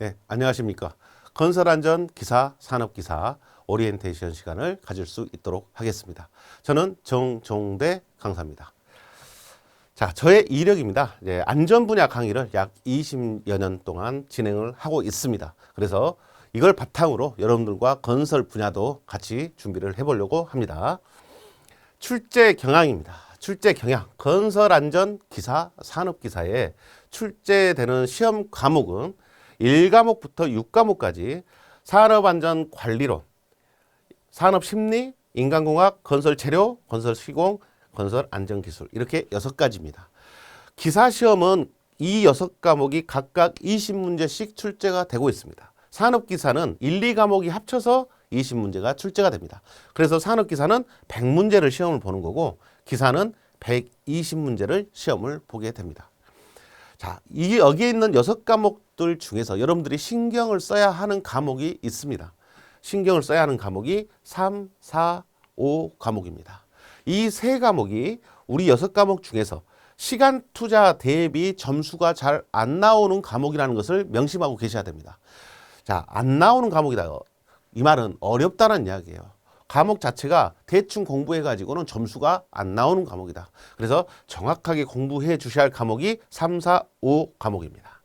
네, 안녕하십니까. 건설안전 기사, 산업기사 오리엔테이션 시간을 가질 수 있도록 하겠습니다. 저는 정종대 강사입니다. 자, 저의 이력입니다. 이제 안전 분야 강의를 약 20여 년 동안 진행을 하고 있습니다. 그래서 이걸 바탕으로 여러분들과 건설 분야도 같이 준비를 해보려고 합니다. 출제 경향입니다. 출제 경향. 건설 안전 기사, 산업 기사에 출제되는 시험 과목은 1과목부터 6과목까지 산업 안전 관리론, 산업 심리, 인간공학, 건설 재료, 건설 시공, 건설 안전 기술 이렇게 여섯 가지입니다. 기사 시험은 이 여섯 과목이 각각 20문제씩 출제가 되고 있습니다. 산업 기사는 1, 2과목이 합쳐서 20문제가 출제가 됩니다. 그래서 산업 기사는 100문제를 시험을 보는 거고 기사는 120문제를 시험을 보게 됩니다. 자, 이 여기에 있는 여섯 과목 들 중에서 여러분들이 신경을 써야 하는 과목이 있습니다. 신경을 써야 하는 과목이 3, 4, 5 과목입니다. 이 세 과목이 우리 여섯 과목 중에서 시간 투자 대비 점수가 잘 안 나오는 과목이라는 것을 명심하고 계셔야 됩니다. 자, 안 나오는 과목이다. 이 말은 어렵다는 이야기예요. 과목 자체가 대충 공부해 가지고는 점수가 안 나오는 과목이다. 그래서 정확하게 공부해 주셔야 할 과목이 3, 4, 5 과목입니다.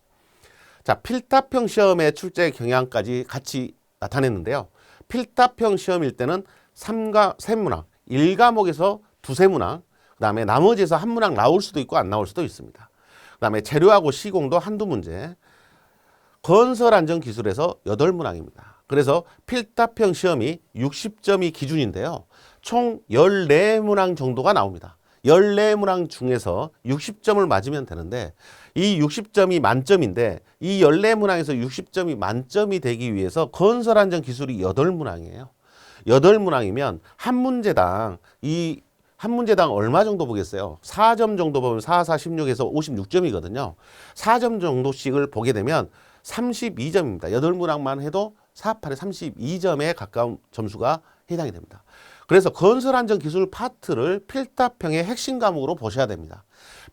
자, 필답형 시험의 출제 경향까지 같이 나타냈는데요. 필답형 시험일 때는 3과 세 문항, 1과목에서 두세 문항, 그다음에 나머지에서 한 문항 나올 수도 있고 안 나올 수도 있습니다. 그다음에 재료하고 시공도 한두 문제. 건설 안전 기술에서 여덟 문항입니다. 그래서 필답형 시험이 60점이 기준인데요. 총 14문항 정도가 나옵니다. 14문항 중에서 60점을 맞으면 되는데 이 60점이 만점인데 이 14문항에서 60점이 만점이 되기 위해서 건설 안전 기술이 8문항이에요. 8문항이면 한 문제당 이 한 문제당 얼마 정도 보겠어요? 4점 정도 보면 4, 4, 16에서 56점이거든요. 4점 정도씩을 보게 되면 32점입니다. 8문항만 해도 4, 8에 32점에 가까운 점수가 해당이 됩니다. 그래서 건설 안전 기술 파트를 필답형의 핵심 과목으로 보셔야 됩니다.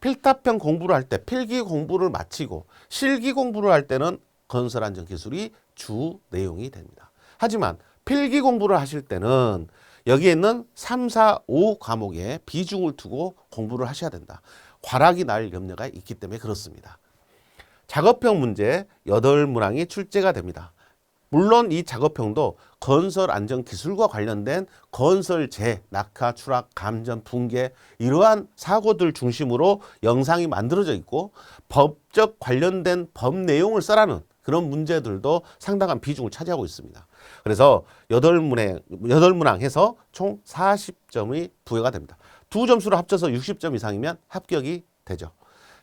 필답형 공부를 할 때 필기 공부를 마치고 실기 공부를 할 때는 건설 안전 기술이 주 내용이 됩니다. 하지만 필기 공부를 하실 때는 여기에 있는 3, 4, 5 과목에 비중을 두고 공부를 하셔야 된다. 과락이 날 염려가 있기 때문에 그렇습니다. 작업형 문제 8문항이 출제가 됩니다. 물론 이 작업형도 건설 안전 기술과 관련된 건설 재, 낙하, 추락, 감전, 붕괴 이러한 사고들 중심으로 영상이 만들어져 있고 법적 관련된 법 내용을 써라는 그런 문제들도 상당한 비중을 차지하고 있습니다. 그래서 여덟 문항, 여덟 문항 해서 총 40점이 부여가 됩니다. 두 점수를 합쳐서 60점 이상이면 합격이 되죠.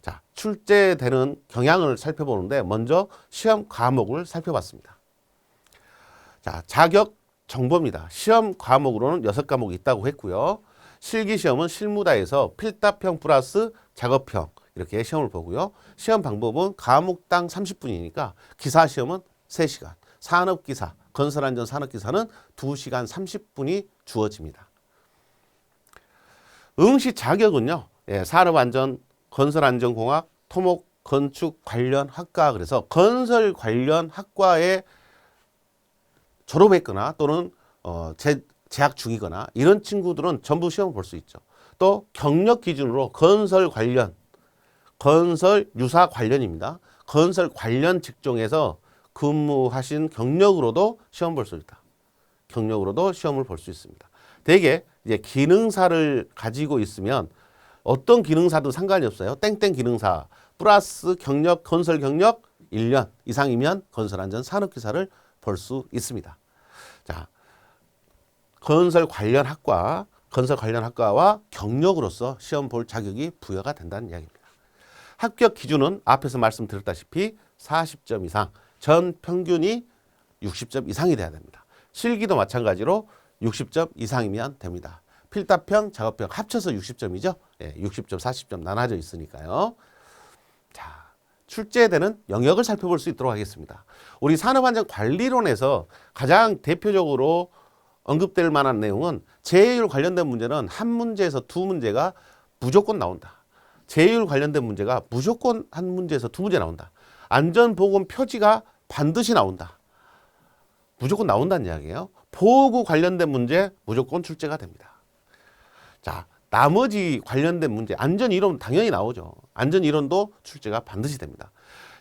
자, 출제되는 경향을 살펴보는데 먼저 시험 과목을 살펴봤습니다. 자, 자격 정보입니다. 시험 과목으로는 여섯 과목이 있다고 했고요. 실기 시험은 실무다에서 필답형 플러스 작업형 이렇게 시험을 보고요. 시험 방법은 과목당 30분이니까 기사 시험은 3시간, 산업기사, 건설안전 산업기사는 2시간 30분이 주어집니다. 응시 자격은요. 예, 산업안전, 건설안전공학, 토목, 건축 관련 학과 그래서 건설 관련 학과에 졸업했거나 또는 어, 재, 재학 중이거나 이런 친구들은 전부 시험을 볼 수 있죠. 또 경력 기준으로 건설 관련, 건설 유사 관련입니다. 건설 관련 직종에서 근무하신 경력으로도 시험 볼 수 있다. 경력으로도 시험을 볼 수 있습니다. 대개 이제 기능사를 가지고 있으면 어떤 기능사도 상관이 없어요. 땡땡 기능사 플러스 경력 건설 경력 1년 이상이면 건설 안전 산업 기사를 볼 수 있습니다. 자, 건설 관련 학과, 건설 관련 학과와 경력으로서 시험 볼 자격이 부여가 된다는 이야기입니다. 합격 기준은 앞에서 말씀드렸다시피 40점 이상, 전 평균이 60점 이상이 돼야 됩니다. 실기도 마찬가지로 60점 이상이면 됩니다. 필답형, 작업형 합쳐서 60점이죠. 예, 60점, 40점 나눠져 있으니까요. 자, 출제되는 영역을 살펴볼 수 있도록 하겠습니다. 우리 산업안전관리론에서 가장 대표적으로 언급될 만한 내용은 제휴율 관련된 문제는 한 문제에서 두 문제가 무조건 나온다. 제휴율 관련된 문제가 무조건 한 문제에서 두 문제 나온다. 안전보건 표지가 반드시 나온다. 무조건 나온다는 이야기예요. 보호구 관련된 문제 무조건 출제가 됩니다. 자, 나머지 관련된 문제, 안전 이론 당연히 나오죠. 안전 이론도 출제가 반드시 됩니다.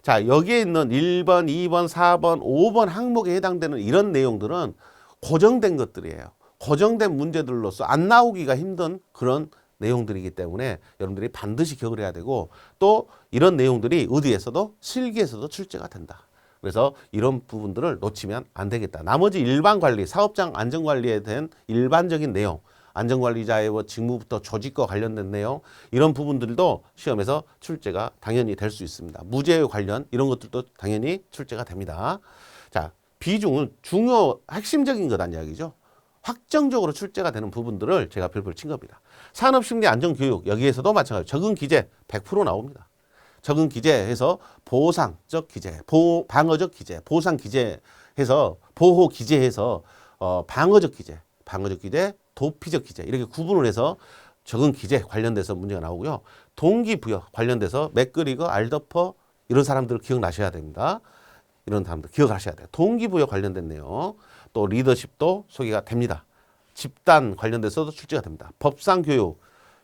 자, 여기에 있는 1번, 2번, 4번, 5번 항목에 해당되는 이런 내용들은 고정된 것들이에요. 고정된 문제들로서 안 나오기가 힘든 그런 내용들이기 때문에 여러분들이 반드시 기억을 해야 되고 또 이런 내용들이 어디에서도 실기에서도 출제가 된다. 그래서 이런 부분들을 놓치면 안 되겠다. 나머지 일반 관리, 사업장 안전 관리에 대한 일반적인 내용, 안전관리자의 뭐 직무부터 조직과 관련된 내용 이런 부분들도 시험에서 출제가 당연히 될 수 있습니다. 무죄 관련 이런 것들도 당연히 출제가 됩니다. 자, 비중은 중요 핵심적인 거란 이야기죠. 확정적으로 출제가 되는 부분들을 제가 별표를 친 겁니다. 산업심리 안전교육 여기에서도 마찬가지 적응 기재 100% 나옵니다. 적응 기재해서 보상적 기재, 보 방어적 기재, 보상 기재해서 보호 기재해서 어 방어적 기재, 방어적 기재, 도피적 기재 이렇게 구분을 해서 적응 기재 관련돼서 문제가 나오고요. 동기부여 관련돼서 맥그리거, 알더퍼 이런 사람들 기억나셔야 됩니다. 이런 사람들 기억하셔야 돼요. 동기부여 관련된 내용, 또 리더십도 소개가 됩니다. 집단 관련돼서도 출제가 됩니다. 법상 교육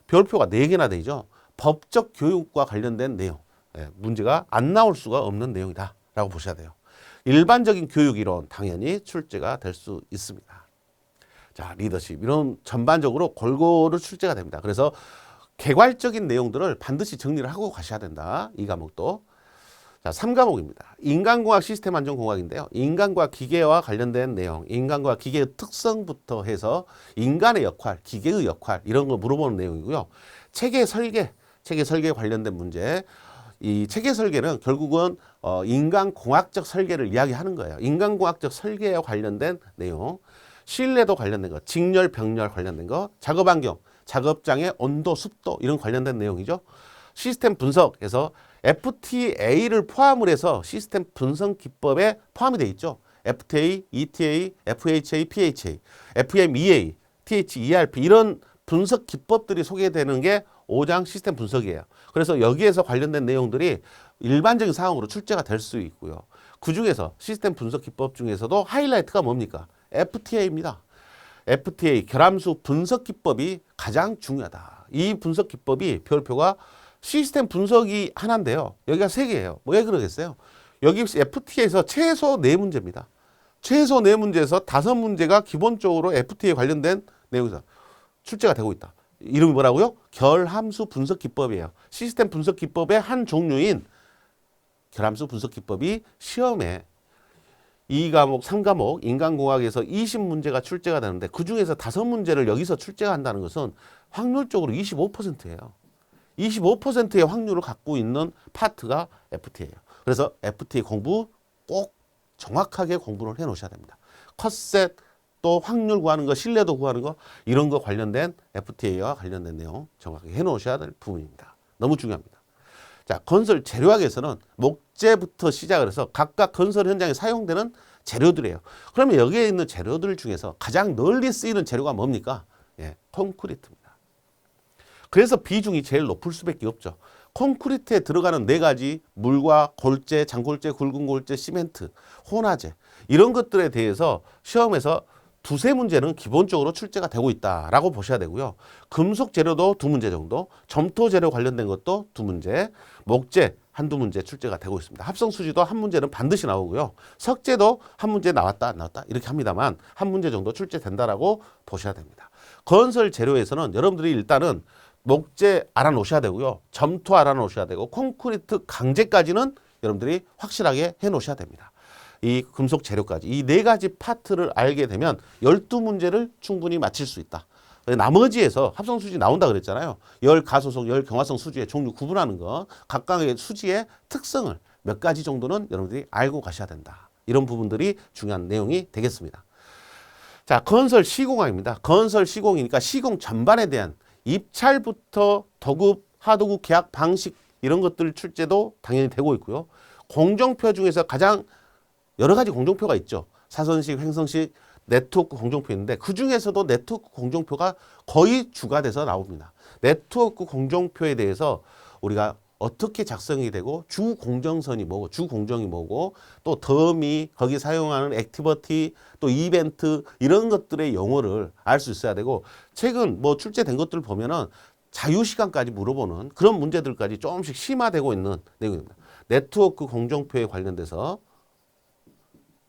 별표가 네 개나 되죠. 법적 교육과 관련된 내용 예, 문제가 안 나올 수가 없는 내용이다 라고 보셔야 돼요. 일반적인 교육 이론 당연히 출제가 될 수 있습니다. 자 리더십 이런 전반적으로 골고루 출제가 됩니다. 그래서 개괄적인 내용들을 반드시 정리를 하고 가셔야 된다. 이 과목도. 자, 3과목입니다. 인간공학 시스템 안전공학인데요. 인간과 기계와 관련된 내용, 인간과 기계의 특성부터 해서 인간의 역할, 기계의 역할 이런 거 물어보는 내용이고요. 체계 설계, 체계 설계 관련된 문제. 이 체계 설계는 결국은 어, 인간공학적 설계를 이야기하는 거예요. 인간공학적 설계와 관련된 내용. 신뢰도 관련된 거, 직렬, 병렬 관련된 거, 작업 환경, 작업장의 온도, 습도 이런 관련된 내용이죠. 시스템 분석에서 FTA를 포함을 해서 시스템 분석 기법에 포함이 돼 있죠. FTA, ETA, FHA, PHA, FMEA, THERP 이런 분석 기법들이 소개되는 게 5장 시스템 분석이에요. 그래서 여기에서 관련된 내용들이 일반적인 상황으로 출제가 될 수 있고요. 그 중에서 시스템 분석 기법 중에서도 하이라이트가 뭡니까? FTA입니다. FTA 결함수 분석 기법이 가장 중요하다. 이 분석 기법이 별표가 시스템 분석이 하나인데요. 여기가 세 개예요. 뭐왜 그러겠어요? 여기 FTA에서 최소 네 문제입니다. 최소 네 문제에서 다섯 문제가 기본적으로 FTA 관련된 내용에서 출제가 되고 있다. 이름이 뭐라고요? 결함수 분석 기법이에요. 시스템 분석 기법의 한 종류인 결함수 분석 기법이 시험에 2과목, 3과목 인간공학에서 20문제가 출제가 되는데 그 중에서 다섯 문제를 여기서 출제가 한다는 것은 확률적으로 25%예요. 25%의 확률을 갖고 있는 파트가 FT예요. 그래서 FT 공부 꼭 정확하게 공부를 해 놓으셔야 됩니다. 컷셋 또 확률 구하는 거, 신뢰도 구하는 거 이런 거 관련된 FTA와 관련된 내용 정확하게 해 놓으셔야 될 부분입니다. 너무 중요합니다. 자, 건설 재료학에서는 목재부터 시작을 해서 각각 건설 현장에 사용되는 재료들이에요. 그러면 여기에 있는 재료들 중에서 가장 널리 쓰이는 재료가 뭡니까? 예, 콘크리트입니다. 그래서 비중이 제일 높을 수밖에 없죠. 콘크리트에 들어가는 네 가지 물과 골재, 장골재, 굵은 골재, 시멘트, 혼화재 이런 것들에 대해서 시험에서 두세 문제는 기본적으로 출제가 되고 있다라고 보셔야 되고요. 금속 재료도 두 문제 정도, 점토 재료 관련된 것도 두 문제, 목재 한두 문제 출제가 되고 있습니다. 합성 수지도 한 문제는 반드시 나오고요. 석재도 한 문제 나왔다 안 나왔다 이렇게 합니다만 한 문제 정도 출제된다라고 보셔야 됩니다. 건설 재료에서는 여러분들이 일단은 목재 알아놓으셔야 되고요. 점토 알아놓으셔야 되고 콘크리트 강제까지는 여러분들이 확실하게 해놓으셔야 됩니다. 이 금속 재료까지 이 네 가지 파트를 알게 되면 열두 문제를 충분히 맞힐 수 있다. 나머지에서 합성 수지 나온다 그랬잖아요. 열 가소성, 열 경화성 수지의 종류 구분하는 거, 각각의 수지의 특성을 몇 가지 정도는 여러분들이 알고 가셔야 된다. 이런 부분들이 중요한 내용이 되겠습니다. 자, 건설 시공학입니다. 건설 시공이니까 시공 전반에 대한 입찰부터 도급, 하도급 계약 방식 이런 것들 출제도 당연히 되고 있고요. 공정표 중에서 가장 여러 가지 공정표가 있죠. 사선식, 횡성식, 네트워크 공정표인데 그 중에서도 네트워크 공정표가 거의 주가 돼서 나옵니다. 네트워크 공정표에 대해서 우리가 어떻게 작성이 되고 주 공정선이 뭐고 주 공정이 뭐고 또 덤이 거기 사용하는 액티버티 또 이벤트 이런 것들의 용어를 알 수 있어야 되고 최근 뭐 출제된 것들 보면은 자유 시간까지 물어보는 그런 문제들까지 조금씩 심화되고 있는 내용입니다. 네트워크 공정표에 관련돼서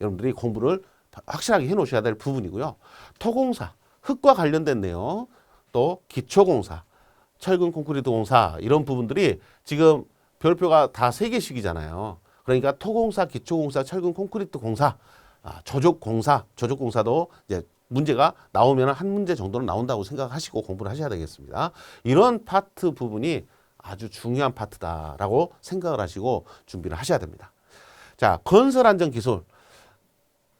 여러분들이 공부를 확실하게 해 놓으셔야 될 부분이고요. 토공사, 흙과 관련된 내용, 또 기초공사, 철근 콘크리트 공사 이런 부분들이 지금 별표가 다 세 개씩이잖아요. 그러니까 토공사, 기초공사, 철근 콘크리트 공사, 아, 조족 공사, 조족 공사도 이제 문제가 나오면 한 문제 정도는 나온다고 생각하시고 공부를 하셔야 되겠습니다. 이런 파트 부분이 아주 중요한 파트다라고 생각을 하시고 준비를 하셔야 됩니다. 자, 건설 안전 기술.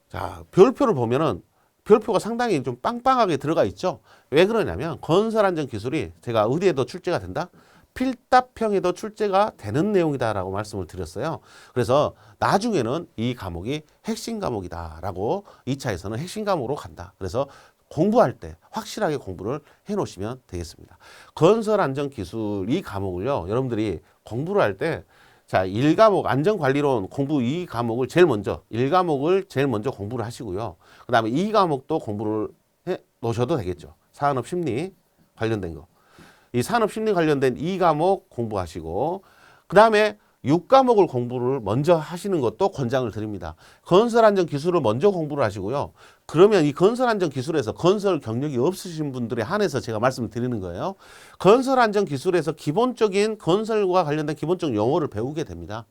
자, 별표를 보면은 별표가 상당히 좀 빵빵하게 들어가 있죠. 왜 그러냐면 건설 안전 기술이 제가 어디에도 출제가 된다? 필답형에도 출제가 되는 내용이다라고 말씀을 드렸어요. 그래서 나중에는 이 과목이 핵심 과목이다라고 2차에서는 핵심 과목으로 간다. 그래서 공부할 때 확실하게 공부를 해 놓으시면 되겠습니다. 건설 안전 기술 이 과목을요. 여러분들이 공부를 할 때 자, 1과목 안전관리론 공부 이 과목을 제일 먼저 1과목을 제일 먼저 공부를 하시고요. 그 다음에 2과목도 공부를 해 놓으셔도 되겠죠. 산업 심리 관련된 거. 이 산업 심리 관련된 이 과목 공부하시고 그 다음에 6과목을 공부를 먼저 하시는 것도 권장을 드립니다. 건설 안전 기술을 먼저 공부를 하시고요. 그러면 이 건설 안전 기술에서 건설 경력이 없으신 분들에 한해서 제가 말씀을 드리는 거예요. 건설 안전 기술에서 기본적인 건설과 관련된 기본적 용어를 배우게 됩니다.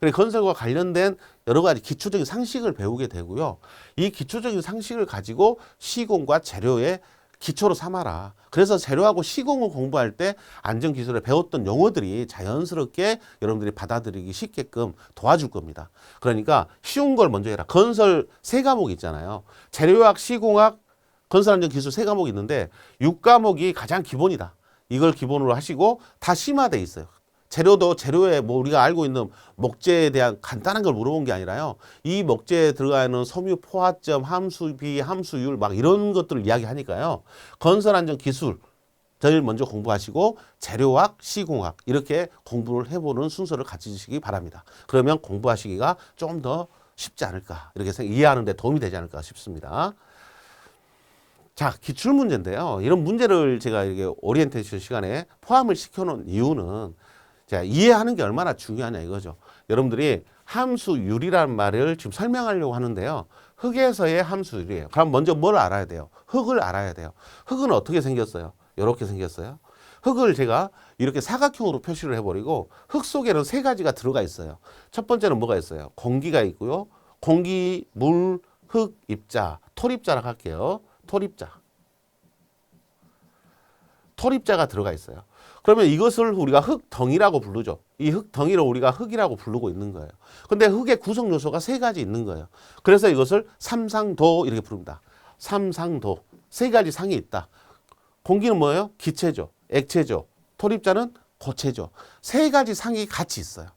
그래 건설과 관련된 여러 가지 기초적인 상식을 배우게 되고요. 이 기초적인 상식을 가지고 시공과 재료의 기초로 삼아라. 그래서 재료하고 시공을 공부할 때 안전 기술에 배웠던 용어들이 자연스럽게 여러분들이 받아들이기 쉽게끔 도와줄 겁니다. 그러니까 쉬운 걸 먼저 해라. 건설 세 과목 있잖아요. 재료학, 시공학, 건설 안전 기술 세 과목이 있는데 6과목이 가장 기본이다. 이걸 기본으로 하시고 다 심화돼 있어요. 재료도 재료에 뭐 우리가 알고 있는 목재에 대한 간단한 걸 물어본 게 아니라요. 이 목재에 들어가 있는 섬유 포화점, 함수비, 함수율 막 이런 것들을 이야기하니까요. 건설 안전 기술 제일 먼저 공부하시고 재료학, 시공학 이렇게 공부를 해보는 순서를 가지시기 바랍니다. 그러면 공부하시기가 좀 더 쉽지 않을까 이렇게 이해하는 데 도움이 되지 않을까 싶습니다. 자, 기출 문제인데요. 이런 문제를 제가 이렇게 오리엔테이션 시간에 포함을 시켜놓은 이유는 자, 이해하는 게 얼마나 중요하냐 이거죠. 여러분들이 함수율이라는 말을 지금 설명하려고 하는데요. 흙에서의 함수율이에요. 그럼 먼저 뭘 알아야 돼요? 흙을 알아야 돼요. 흙은 어떻게 생겼어요? 이렇게 생겼어요. 흙을 제가 이렇게 사각형으로 표시를 해버리고 흙 속에는 세 가지가 들어가 있어요. 첫 번째는 뭐가 있어요? 공기가 있고요. 공기, 물, 흙, 입자, 토립자라고 할게요. 토립자. 토립자가 들어가 있어요. 그러면 이것을 우리가 흙덩이라고 부르죠. 이 흙덩이를 우리가 흙이라고 부르고 있는 거예요. 근데 흙의 구성 요소가 세 가지 있는 거예요. 그래서 이것을 삼상도 이렇게 부릅니다. 삼상도. 세 가지 상이 있다. 공기는 뭐예요? 기체죠. 액체죠. 토립자는 고체죠. 세 가지 상이 같이 있어요.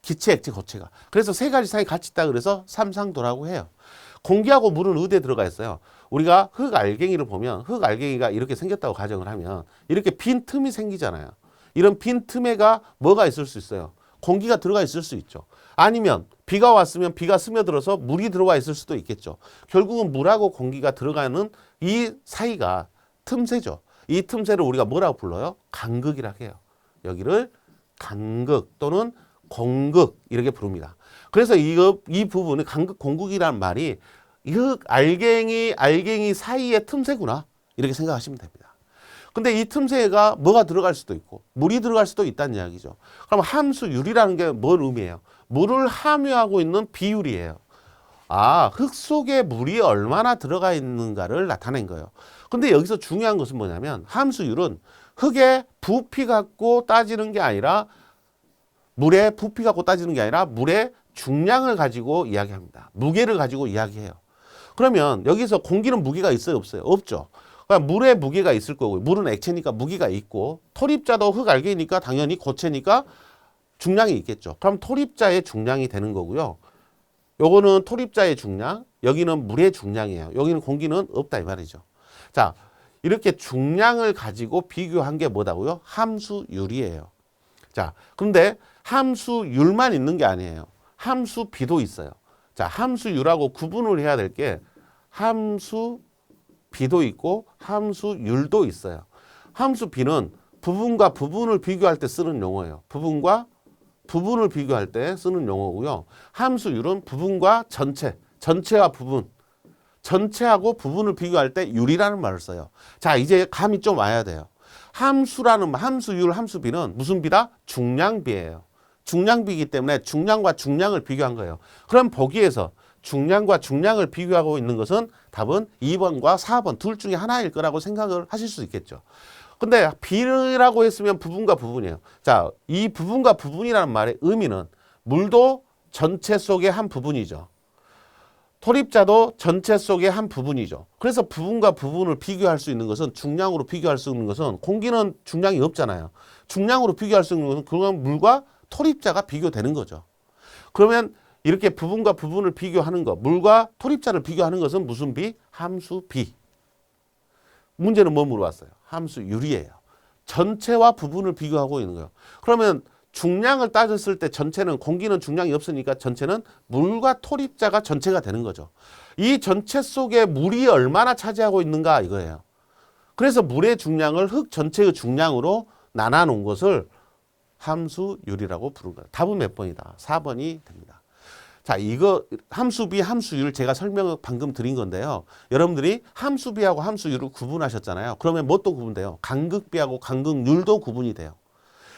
기체, 액체, 고체가. 그래서 세 가지 상이 같이 있다 그래서 삼상도라고 해요. 공기하고 물은 어디에 들어가 있어요? 우리가 흙 알갱이를 보면 흙 알갱이가 이렇게 생겼다고 가정을 하면 이렇게 빈 틈이 생기잖아요. 이런 빈 틈에가 뭐가 있을 수 있어요? 공기가 들어가 있을 수 있죠. 아니면 비가 왔으면 비가 스며들어서 물이 들어가 있을 수도 있겠죠. 결국은 물하고 공기가 들어가는 이 사이가 틈새죠. 이 틈새를 우리가 뭐라고 불러요? 간극이라고 해요. 여기를 간극 또는 공극 이렇게 부릅니다. 그래서 이거 이 부분은 간극 공극이라는 말이 이 알갱이 알갱이 사이의 틈새구나 이렇게 생각하시면 됩니다. 근데 이 틈새가 뭐가 들어갈 수도 있고 물이 들어갈 수도 있다는 이야기죠. 그럼 함수율이라는 게뭘 의미해요? 물을 함유하고 있는 비율이에요. 아, 흙 속에 물이 얼마나 들어가 있는가를 나타낸 거예요. 근데 여기서 중요한 것은 뭐냐면 함수율은 흙의 부피 갖고 따지는 게 아니라 물의 부피 갖고 따지는 게 아니라 물의 중량을 가지고 이야기합니다. 무게를 가지고 이야기해요. 그러면 여기서 공기는 무게가 있어요, 없어요? 없죠. 그러니까 물에 무게가 있을 거고, 물은 액체니까 무게가 있고, 토립자도 흙알갱이니까 당연히 고체니까 중량이 있겠죠. 그럼 토립자의 중량이 되는 거고요. 요거는 토립자의 중량, 여기는 물의 중량이에요. 여기는 공기는 없다 이 말이죠. 자, 이렇게 중량을 가지고 비교한 게 뭐다고요? 함수율이에요. 자, 근데 함수율만 있는 게 아니에요. 함수 비도 있어요. 자, 함수율하고 구분을 해야 될 게 함수 비도 있고 함수율도 있어요. 함수 비는 부분과 부분을 비교할 때 쓰는 용어예요. 부분과 부분을 비교할 때 쓰는 용어고요. 함수율은 부분과 전체, 전체와 부분, 전체하고 부분을 비교할 때 율이라는 말을 써요. 자, 이제 감이 좀 와야 돼요. 함수라는 말, 함수 율, 함수 비는 무슨 비다? 중량비예요. 중량비이기 때문에 중량과 중량을 비교한 거예요. 그럼 보기에서 중량과 중량을 비교하고 있는 것은 답은 2번과 4번 둘 중에 하나일 거라고 생각을 하실 수 있겠죠. 근데 비라고 했으면 부분과 부분이에요. 자, 이 부분과 부분이라는 말의 의미는 물도 전체 속의 한 부분이죠. 토립자도 전체 속의 한 부분이죠. 그래서 부분과 부분을 비교할 수 있는 것은 중량으로 비교할 수 있는 것은 공기는 중량이 없잖아요. 중량으로 비교할 수 있는 것은 그건 물과 토립자가 비교되는 거죠. 그러면 이렇게 부분과 부분을 비교하는 것, 물과 토립자를 비교하는 것은 무슨 비? 함수 비. 문제는 뭐 물어봤어요? 함수 유리예요. 전체와 부분을 비교하고 있는 거예요. 그러면 중량을 따졌을 때 전체는 공기는 중량이 없으니까 전체는 물과 토립자가 전체가 되는 거죠. 이 전체 속에 물이 얼마나 차지하고 있는가 이거예요. 그래서 물의 중량을 흙 전체의 중량으로 나눠 놓은 것을 함수율이라고 부른 거예요. 답은 몇 번이다? 4번이 됩니다. 자, 이거 함수비, 함수율 제가 설명을 방금 드린 건데요. 여러분들이 함수비하고 함수율을 구분하셨잖아요. 그러면 뭣도 구분돼요? 간극비하고 간극률도 구분이 돼요.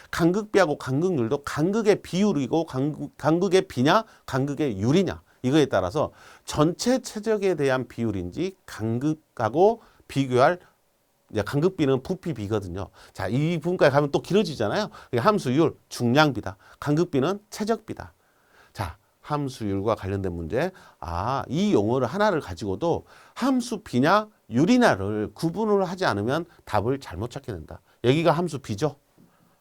간극비하고 간극률도 간극의 비율이고 간극, 간극의 비냐, 간극의 율이냐. 이거에 따라서 전체 체적에 대한 비율인지 간극하고 비교할 이제 간극비는 부피비거든요. 자, 이 부분까지 가면 또 길어지잖아요. 함수율, 중량비다. 간극비는 체적비다. 자, 함수율과 관련된 문제. 아, 이 용어를 하나를 가지고도 함수 비냐 율이냐를 구분을 하지 않으면 답을 잘못 찾게 된다. 여기가 함수 비죠.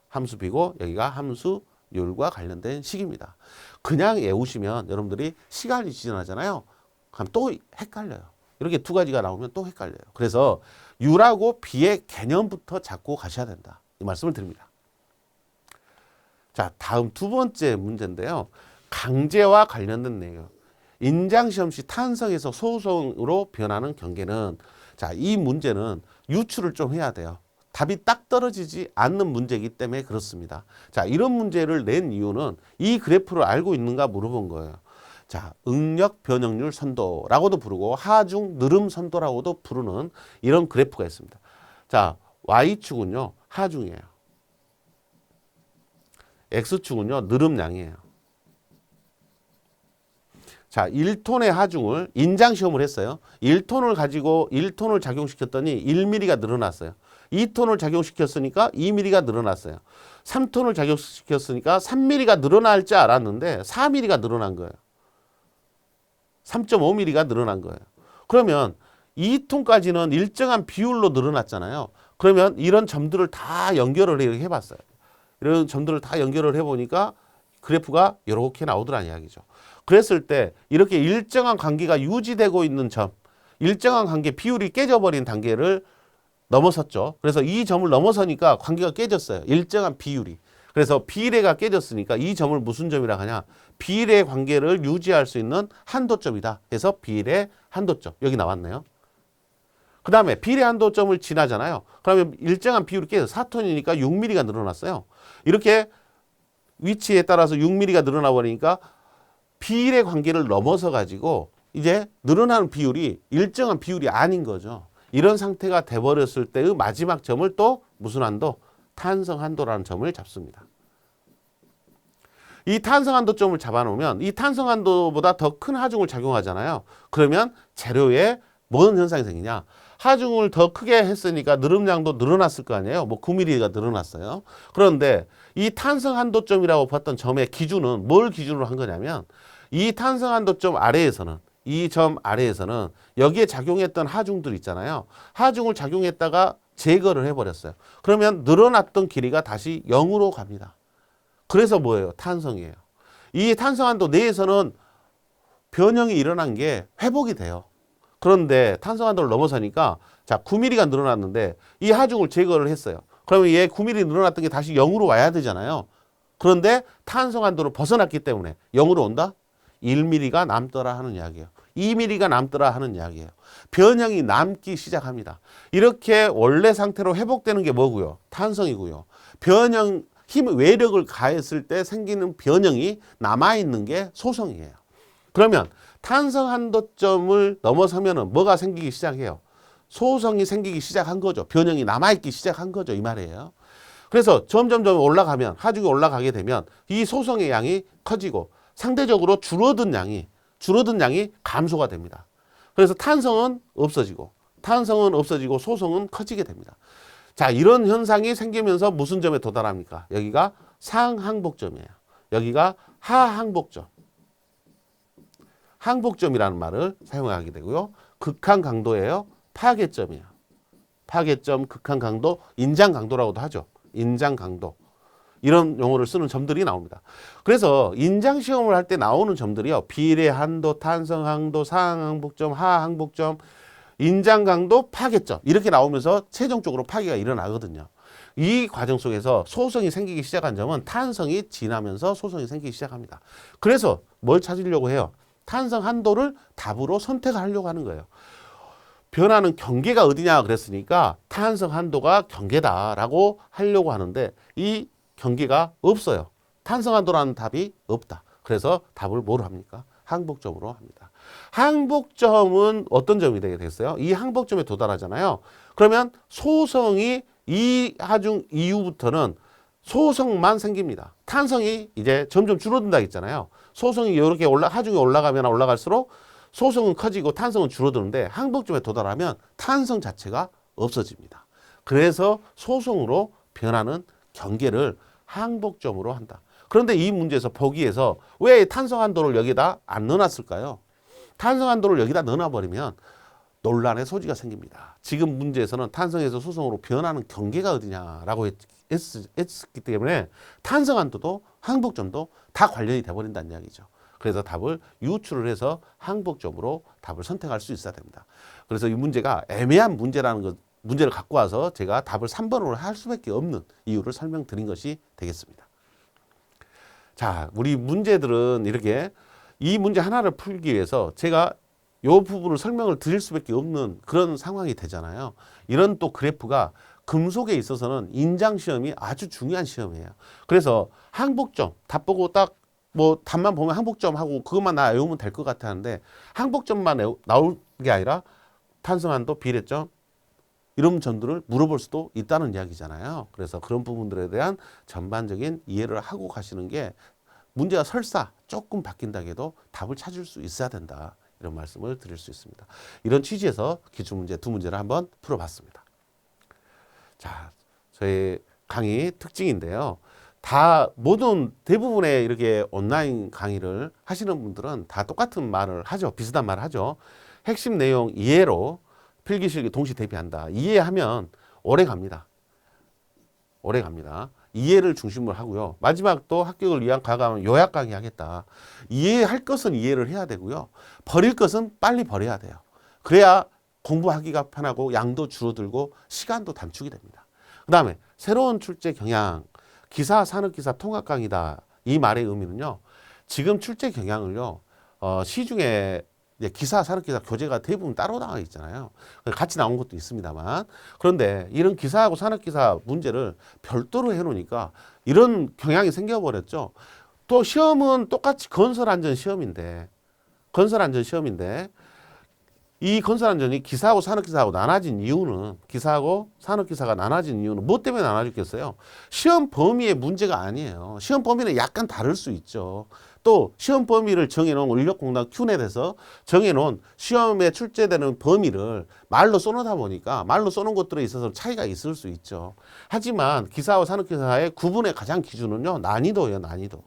함수 비고 여기가 함수 율과 관련된 식입니다. 그냥 외우시면 여러분들이 시간이 지나잖아요. 그럼 또 헷갈려요. 이렇게 두 가지가 나오면 또 헷갈려요. 그래서 율하고 비의 개념부터 잡고 가셔야 된다. 이 말씀을 드립니다. 자, 다음 두 번째 문제인데요. 강제와 관련된 내용. 인장시험 시 탄성에서 소송으로 변하는 경계는 자, 이 문제는 유추를 좀 해야 돼요. 답이 딱 떨어지지 않는 문제이기 때문에 그렇습니다. 자, 이런 문제를 낸 이유는 이 그래프를 알고 있는가 물어본 거예요. 자, 응력 변형률 선도라고도 부르고 하중 느름 선도라고도 부르는 이런 그래프가 있습니다. 자, Y축은요, 하중이에요. X축은요, 느름량이에요. 자, 1톤의 하중을 인장 시험을 했어요. 1톤을 가지고 1톤을 작용시켰더니 1mm가 늘어났어요. 2톤을 작용시켰으니까 2mm가 늘어났어요. 3톤을 작용시켰으니까 3mm가 늘어날 줄 알았는데 4mm가 늘어난 거예요. 3.5mm가 늘어난 거예요. 그러면 2톤까지는 일정한 비율로 늘어났잖아요. 그러면 이런 점들을 다 연결을 해봤어요. 이런 점들을 다 연결을 해보니까 그래프가 이렇게 나오더란 이야기죠. 그랬을 때 이렇게 일정한 관계가 유지되고 있는 점, 일정한 관계 비율이 깨져버린 단계를 넘어섰죠. 그래서 이 점을 넘어서니까 관계가 깨졌어요. 일정한 비율이. 그래서 비례가 깨졌으니까 이 점을 무슨 점이라 하냐? 비례 관계를 유지할 수 있는 한도점이다. 그래서 비례 한도점. 여기 나왔네요. 그 다음에 비례 한도점을 지나잖아요. 그러면 일정한 비율이 깨져 4톤이니까 6mm가 늘어났어요. 이렇게 위치에 따라서 6mm가 늘어나 버리니까 비례 관계를 넘어서 가지고 이제 늘어나는 비율이 일정한 비율이 아닌 거죠. 이런 상태가 돼버렸을 때의 마지막 점을 또 무슨 한도? 탄성 한도라는 점을 잡습니다. 이 탄성 한도점을 잡아놓으면 이 탄성 한도보다 더 큰 하중을 작용하잖아요. 그러면 재료에 뭔 현상이 생기냐? 하중을 더 크게 했으니까 느름량도 늘어났을 거 아니에요. 뭐 9mm가 늘어났어요. 그런데 이 탄성 한도점이라고 봤던 점의 기준은 뭘 기준으로 한 거냐면 이 탄성 한도점 아래에서는 이 점 아래에서는 여기에 작용했던 하중들 있잖아요. 하중을 작용했다가 제거를 해버렸어요. 그러면 늘어났던 길이가 다시 0으로 갑니다. 그래서 뭐예요? 탄성이에요. 이 탄성 한도 내에서는 변형이 일어난 게 회복이 돼요. 그런데 탄성 한도를 넘어서니까 자 9mm가 늘어났는데 이 하중을 제거를 했어요. 그러면 얘 9mm 늘어났던 게 다시 0으로 와야 되잖아요. 그런데 탄성 한도를 벗어났기 때문에 0으로 온다? 1mm가 남더라 하는 이야기예요. 2mm가 남더라 하는 이야기예요. 변형이 남기 시작합니다. 이렇게 원래 상태로 회복되는 게 뭐고요? 탄성이고요. 변형 힘 외력을 가했을 때 생기는 변형이 남아 있는 게 소성이에요. 그러면 탄성 한도점을 넘어서면은 뭐가 생기기 시작해요? 소성이 생기기 시작한 거죠. 변형이 남아 있기 시작한 거죠. 이 말이에요. 그래서 점점점 올라가면 하중이 올라가게 되면 이 소성의 양이 커지고 상대적으로 줄어든 양이 줄어든 양이 감소가 됩니다. 그래서 탄성은 없어지고 탄성은 없어지고 소성은 커지게 됩니다. 자, 이런 현상이 생기면서 무슨 점에 도달합니까? 여기가 상항복점이에요. 여기가 하항복점. 항복점이라는 말을 사용하게 되고요. 극한 강도예요. 파괴점이에요. 파괴점, 극한 강도, 인장 강도라고도 하죠. 인장 강도. 이런 용어를 쓰는 점들이 나옵니다. 그래서 인장 시험을 할 때 나오는 점들이요. 비례 한도, 탄성 항도, 상항 항복점, 하 항복점, 인장 강도, 파괴점 이렇게 나오면서 최종적으로 파괴가 일어나거든요. 이 과정 속에서 소성이 생기기 시작한 점은 탄성이 지나면서 소성이 생기기 시작합니다. 그래서 뭘 찾으려고 해요? 탄성 한도를 답으로 선택하려고 하는 거예요. 변화는 경계가 어디냐 그랬으니까 탄성 한도가 경계다라고 하려고 하는데 이 경계가 없어요. 탄성 한도라는 답이 없다. 그래서 답을 뭐로 합니까? 항복점으로 합니다. 항복점은 어떤 점이 되겠어요? 이 항복점에 도달하잖아요. 그러면 소성이 이 하중 이후부터는 소성만 생깁니다. 탄성이 이제 점점 줄어든다 했잖아요. 소성이 이렇게 올라 하중이 올라가면 올라갈수록 소성은 커지고 탄성은 줄어드는데 항복점에 도달하면 탄성 자체가 없어집니다. 그래서 소성으로 변하는 경계를 항복점으로 한다. 그런데 이 문제에서 보기에서 왜 탄성 한도를 여기다 안 넣어놨을까요? 탄성 한도를 여기다 넣어놔버리면 논란의 소지가 생깁니다. 지금 문제에서는 탄성에서 소성으로 변하는 경계가 어디냐라고 했, 기 때문에 탄성 한도도 항복점도 다 관련이 돼버린다는 이야기죠. 그래서 답을 유출을 해서 항복점으로 답을 선택할 수 있어야 됩니다. 그래서 이 문제가 애매한 문제라는 것, 문제를 갖고 와서 제가 답을 3번으로 할 수밖에 없는 이유를 설명드린 것이 되겠습니다. 자, 우리 문제들은 이렇게 이 문제 하나를 풀기 위해서 제가 이 부분을 설명을 드릴 수밖에 없는 그런 상황이 되잖아요. 이런 또 그래프가 금속에 있어서는 인장 시험이 아주 중요한 시험이에요. 그래서 항복점 답 보고 딱 뭐 답만 보면 항복점 하고 그것만 나 외우면 될 것 같아 하는데 항복점만 나올 게 아니라 탄성한도 비례점 이런 점들을 물어볼 수도 있다는 이야기잖아요. 그래서 그런 부분들에 대한 전반적인 이해를 하고 가시는 게 문제가 설사 조금 바뀐다 해도 답을 찾을 수 있어야 된다. 이런 말씀을 드릴 수 있습니다. 이런 취지에서 기출 문제 두 문제를 한번 풀어봤습니다. 자, 저희 강의 특징인데요. 다 모든 대부분의 이렇게 온라인 강의를 하시는 분들은 다 똑같은 말을 하죠. 비슷한 말을 하죠. 핵심 내용 이해로 필기실기 동시 대비한다. 이해하면 오래 갑니다. 오래 갑니다. 이해를 중심으로 하고요. 마지막 또 합격을 위한 과감은 요약 강의 하겠다. 이해할 것은 이해를 해야 되고요. 버릴 것은 빨리 버려야 돼요. 그래야 공부하기가 편하고 양도 줄어들고 시간도 단축이 됩니다. 그 다음에 새로운 출제 경향, 기사, 산업기사 통합 강의다. 이 말의 의미는요. 지금 출제 경향을요. 어, 시중에 기사, 산업기사 교재가 대부분 따로 나와 있잖아요. 같이 나온 것도 있습니다만. 그런데 이런 기사하고 산업기사 문제를 별도로 해놓으니까 이런 경향이 생겨버렸죠. 또 시험은 똑같이 건설안전 시험인데, 건설안전 시험인데, 이 건설안전이 기사하고 산업기사하고 나눠진 이유는 기사하고 산업기사가 나눠진 이유는 뭐 때문에 나눠졌겠어요? 시험 범위의 문제가 아니에요. 시험 범위는 약간 다를 수 있죠. 또 시험 범위를 정해놓은 인력공단 큐넷에서 정해놓은 시험에 출제되는 범위를 말로 써놓다 보니까 말로 써놓은 것들에 있어서 차이가 있을 수 있죠. 하지만 기사와 산업기사의 구분의 가장 기준은요 난이도예요 난이도.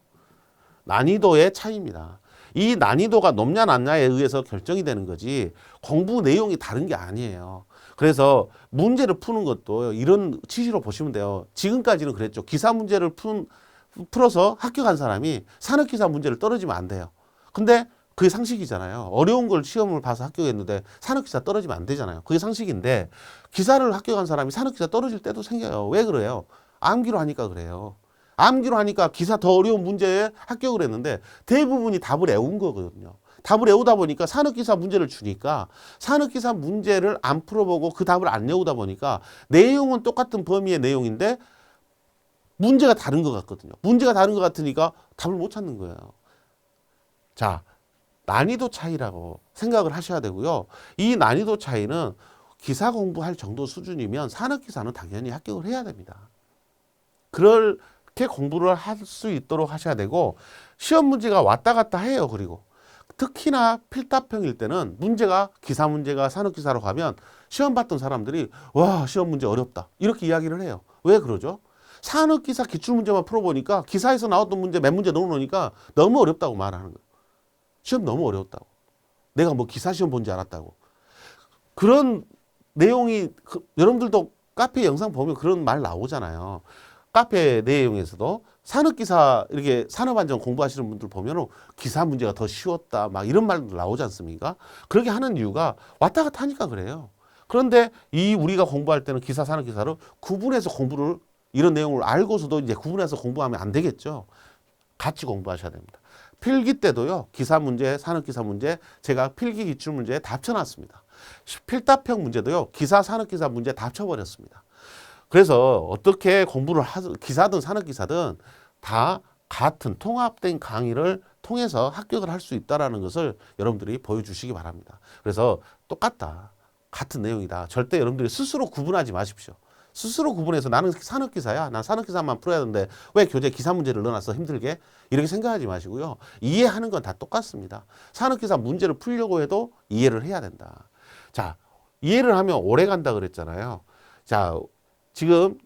난이도의 차이입니다. 이 난이도가 높냐 낮냐에 의해서 결정이 되는 거지 공부 내용이 다른 게 아니에요. 그래서 문제를 푸는 것도 이런 취지로 보시면 돼요. 지금까지는 그랬죠. 기사 문제를 푼, 풀어서 합격한 사람이 산업기사 문제를 떨어지면 안 돼요. 근데 그게 상식이잖아요. 어려운 걸 시험을 봐서 합격했는데 산업기사 떨어지면 안 되잖아요. 그게 상식인데 기사를 합격한 사람이 산업기사 떨어질 때도 생겨요. 왜 그래요? 암기로 하니까 그래요. 암기로 하니까 기사 더 어려운 문제에 합격을 했는데 대부분이 답을 외운 거거든요. 답을 외우다 보니까 산업기사 문제를 주니까 산업기사 문제를 안 풀어보고 그 답을 안 외우다 보니까 내용은 똑같은 범위의 내용인데 문제가 다른 것 같거든요. 문제가 다른 것 같으니까 답을 못 찾는 거예요. 자, 난이도 차이라고 생각을 하셔야 되고요. 이 난이도 차이는 기사 공부할 정도 수준이면 산업기사는 당연히 합격을 해야 됩니다. 그렇게 공부를 할 수 있도록 하셔야 되고 시험 문제가 왔다 갔다 해요. 그리고 특히나 필답형일 때는 문제가 기사 문제가 산업기사로 가면 시험 봤던 사람들이 와 시험 문제 어렵다 이렇게 이야기를 해요. 왜 그러죠? 산업기사 기출 문제만 풀어보니까 기사에서 나왔던 문제 몇 문제 넣어놓으니까 너무 어렵다고 말하는 거예요. 시험 너무 어려웠다고. 내가 뭐 기사 시험 본 줄 알았다고. 그런 내용이 그, 여러분들도 카페 영상 보면 그런 말 나오잖아요. 카페 내용에서도 산업기사 이렇게 산업안전 공부하시는 분들 보면은 기사 문제가 더 쉬웠다 막 이런 말도 나오지 않습니까? 그렇게 하는 이유가 왔다 갔다 하니까 그래요. 그런데 이 우리가 공부할 때는 기사 산업기사를 구분해서 공부를 이런 내용을 알고서도 이제 구분해서 공부하면 안 되겠죠. 같이 공부하셔야 됩니다. 필기 때도요. 기사 문제, 산업기사 문제 제가 필기 기출 문제에 다 합쳐놨습니다. 필답형 문제도요. 기사, 산업기사 문제 다 합쳐버렸습니다. 그래서 어떻게 공부를 하, 기사든 산업기사든 다 같은 통합된 강의를 통해서 합격을 할 수 있다라는 것을 여러분들이 보여주시기 바랍니다. 그래서 똑같다. 같은 내용이다. 절대 여러분들이 스스로 구분하지 마십시오. 스스로 구분해서 나는 산업기사야. 난 산업기사만 풀어야 되는데 왜 교재 기사 문제를 넣어놨어 힘들게? 이렇게 생각하지 마시고요. 이해하는 건 다 똑같습니다. 산업기사 문제를 풀려고 해도 이해를 해야 된다. 자, 이해를 하면 오래 간다 그랬잖아요. 자, 지금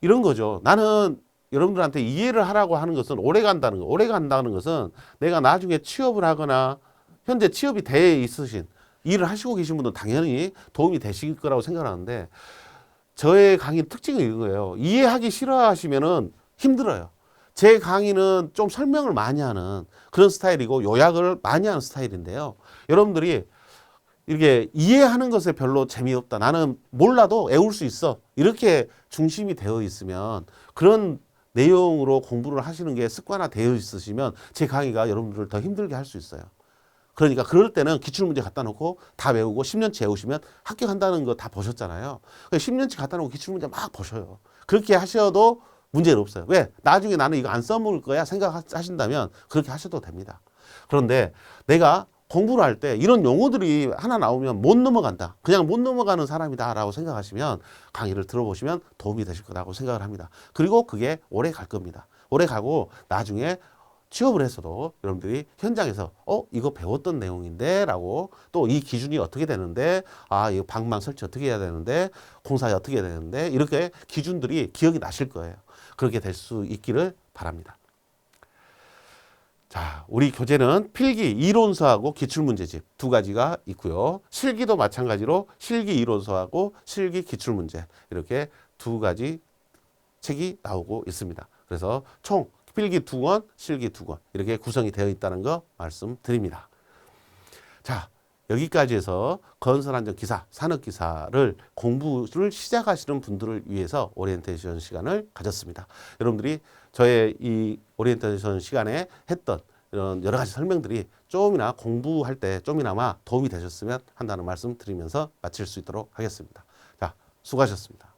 이런 거죠. 나는 여러분들한테 이해를 하라고 하는 것은 오래 간다는 거. 오래 간다는 것은 내가 나중에 취업을 하거나 현재 취업이 돼 있으신 일을 하시고 계신 분은 당연히 도움이 되실 거라고 생각하는데 저의 강의 특징은 이거예요. 이해하기 싫어하시면은 힘들어요. 제 강의는 좀 설명을 많이 하는 그런 스타일이고 요약을 많이 하는 스타일인데요. 여러분들이 이렇게 이해하는 것에 별로 재미없다. 나는 몰라도 외울 수 있어. 이렇게 중심이 되어 있으면 그런 내용으로 공부를 하시는 게 습관화 되어 있으시면 제 강의가 여러분들을 더 힘들게 할 수 있어요. 그러니까 그럴 때는 기출문제 갖다 놓고 다 외우고 10년치 외우시면 합격한다는 거 다 보셨잖아요. 10년치 갖다 놓고 기출문제 막 보셔요. 그렇게 하셔도 문제는 없어요. 왜? 나중에 나는 이거 안 써먹을 거야 생각하신다면 그렇게 하셔도 됩니다. 그런데 내가 공부를 할 때 이런 용어들이 하나 나오면 못 넘어간다. 그냥 못 넘어가는 사람이다라고 생각하시면 강의를 들어보시면 도움이 되실 거라고 생각을 합니다. 그리고 그게 오래 갈 겁니다. 오래 가고 나중에 취업을 했어도 여러분들이 현장에서 어 이거 배웠던 내용인데 라고 또 이 기준이 어떻게 되는데 아 이거 방망 설치 어떻게 해야 되는데 공사에 어떻게 해야 되는데 이렇게 기준들이 기억이 나실 거예요. 그렇게 될 수 있기를 바랍니다. 자, 우리 교재는 필기 이론서하고 기출문제집 두 가지가 있고요. 실기도 마찬가지로 실기 이론서하고 실기 기출문제 이렇게 두 가지 책이 나오고 있습니다. 그래서 총 필기 두 권, 실기 두 권 이렇게 구성이 되어 있다는 거 말씀드립니다. 자, 여기까지 해서 건설안전 기사, 산업 기사를 공부를 시작하시는 분들을 위해서 오리엔테이션 시간을 가졌습니다. 여러분들이 저의 이 오리엔테이션 시간에 했던 이런 여러 가지 설명들이 조금이나 공부할 때 좀이나마 도움이 되셨으면 한다는 말씀 드리면서 마칠 수 있도록 하겠습니다. 자, 수고하셨습니다.